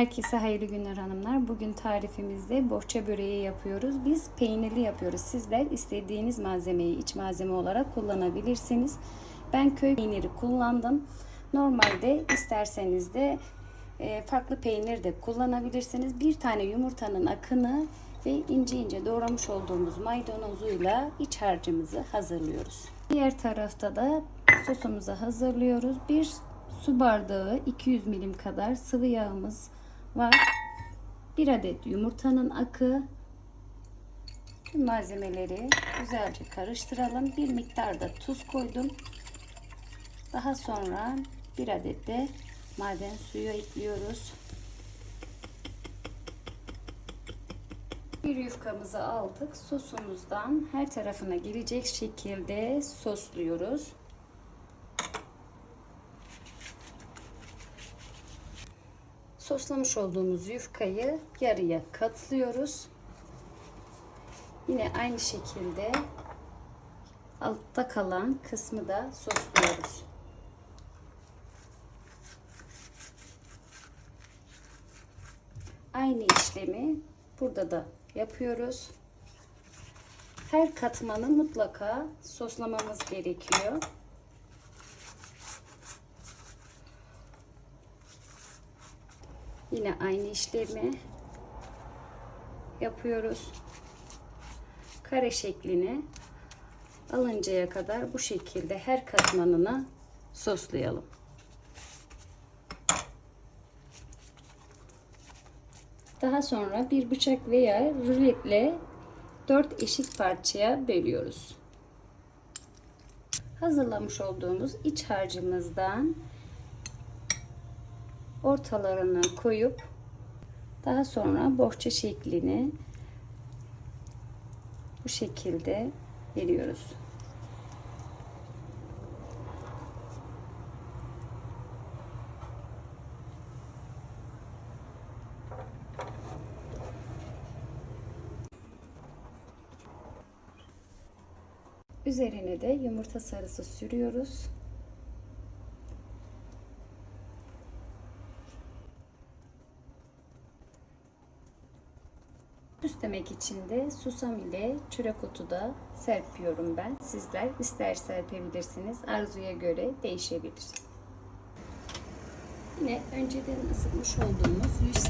Herkese hayırlı günler hanımlar. Bugün tarifimizde bohça böreği yapıyoruz. Biz peynirli yapıyoruz. Sizler istediğiniz malzemeyi iç malzeme olarak kullanabilirsiniz. Ben köy peyniri kullandım. Normalde isterseniz de e, farklı peynir de kullanabilirsiniz. Bir tane yumurtanın akını ve ince ince doğramış olduğumuz maydanozuyla iç harcımızı hazırlıyoruz. Diğer tarafta da sosumuzu hazırlıyoruz. Bir su bardağı 200 milim kadar sıvı yağımız var. Bir adet yumurtanın akı. Tüm malzemeleri güzelce karıştıralım. Bir miktar da tuz koydum. Daha sonra bir adet de maden suyu ekliyoruz. Bir yufkamızı aldık. Sosumuzdan her tarafına gelecek şekilde sosluyoruz. Soslamış olduğumuz yufkayı yarıya katlıyoruz. Yine aynı şekilde altta kalan kısmı da sosluyoruz. Aynı işlemi burada da yapıyoruz. Her katmanı mutlaka soslamamız gerekiyor. Yine aynı işlemi yapıyoruz. Kare şeklini alıncaya kadar bu şekilde her katmanını soslayalım. Daha sonra bir bıçak veya ruletle 4 eşit parçaya bölüyoruz. Hazırlamış olduğumuz iç harcımızdan ortalarına koyup daha sonra bohça şeklini bu şekilde veriyoruz. Üzerine de yumurta sarısı sürüyoruz. Süslemek için de susam ile çörek otu da serpiyorum ben. Sizler ister serpebilirsiniz. Arzuya göre değişebilir. Yine önceden ısıtmış olduğumuz 180 derecelik fırında pişirelim.